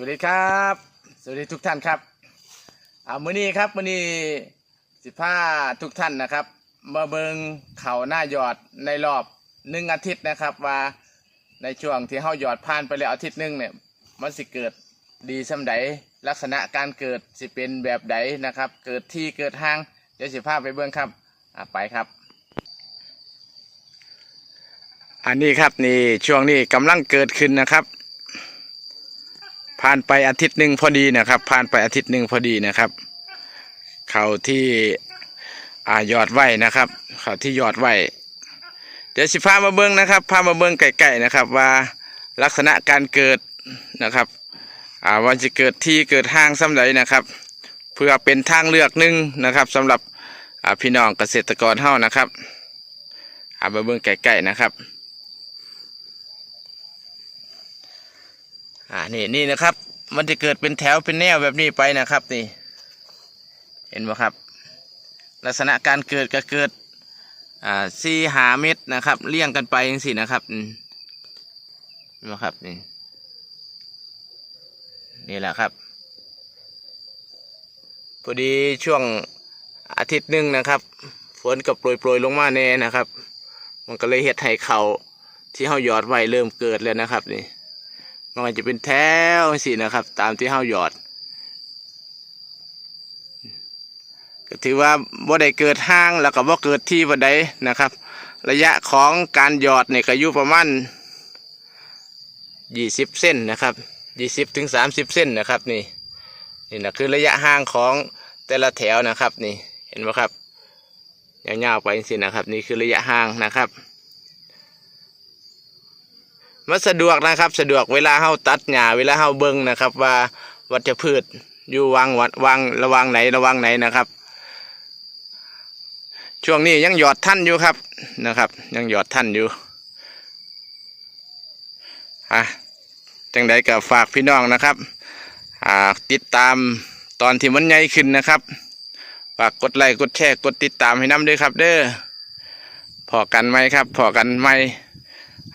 วัสดีครับ สวัสดีทุกท่านครับอ่ามื้อนี้ครับมื้อนี้สิพาทุกท่านนะครับ มาเบิงเขาหน้าหยอดในรอบหนึ่งอาทิตย์นะครับ ว่าในช่วงที่เฮาหยอดผ่านไปแล้วอาทิตย์หนึ่งเนี่ยมันสิเกิดดีสำใดลักษณะการเกิดสิเป็นแบบใดนะครับ เกิดที่เกิดห้างเดี๋ยวสิพาไปเบิงครับอ่าไปครับ อันนี้ครับนี่ช่วงนี้กำลังเกิดขึ้นนะครับ ผ่านไปอาทิตย์หนึ่งพอดีนะครับ ผ่านไปอาทิตย์หนึ่งพอดีนะครับ เขาที่อ่ายอดไว้นะครับ เขาที่ยอดไว้เดี๋ยวสิพามาเบิ้งนะครับพามาเบิ้งไก่ๆนะครับ ว่าลักษณะการเกิดนะครับอ่าว่าจะเกิดที่เกิดห้างซ้ำใดนะครับ เพื่อเป็นทางเลือกหนึ่งนะครับสำหรับพี่น้องเกษตรกรเฮานะครับอามาเบิ้งไก่ๆนะครับ อ่านี่นี่นะครับ มันจะเกิดเป็นแถวเป็นแนวแบบนี้ไปนะครับนี่ เห็นไหมครับ ลักษณะการเกิดก็เกิด อ่าสี่หาเม็ดนะครับเลี่ยงกันไปอย่างสินะครับเห็นไหมครับนี่นี่แหละครับพอดีช่วงอาทิตย์หนึ่งนะครับ ฝนก็โปรยโปรยลงมาแน่นะครับ มันก็เลยเห็ดให้เขาที่เฮาหยอดไว้เริ่มเกิดแล้วนะครับนี่ มันจะเป็นแถวสินะครับ ตามที่เฮาหยอด ก็ถือว่าบ่ได้เกิดห้างแล้วก็บ่เกิดที่บ่ใดนะครับ ระยะของการหยอดเนี่ยก็อยู่ประมาณ20เส้นนะครับ20ถึง30เส้นนะครับนี่นี่นะคือระยะห่างของแต่ละแถวนะครับ นี่เห็นไหมครับยาวๆไปสินะครับ นี่คือระยะห่างนะครับ มันสะดวกนะครับ สะดวกเวลาเฮาตัดหญ้าเวลาเฮาเบิ่งนะครับ ว่าวัชพืชอยู่วางวัดวางระวังไหนระวังไหนนะครับ ช่วงนี้ยังหยอดท่านอยู่ครับนะครับ ยังหยอดท่านอยู่อะจังใดก็ฝากพี่น้องนะครับอ่าติดตามตอนที่มันใหญ่ขึ้นนะครับฝากกดไลค์กดแชร์กดติดตามให้น้ำด้วยครับ เด้อพอกันไหมครับพอกันไหมอ่า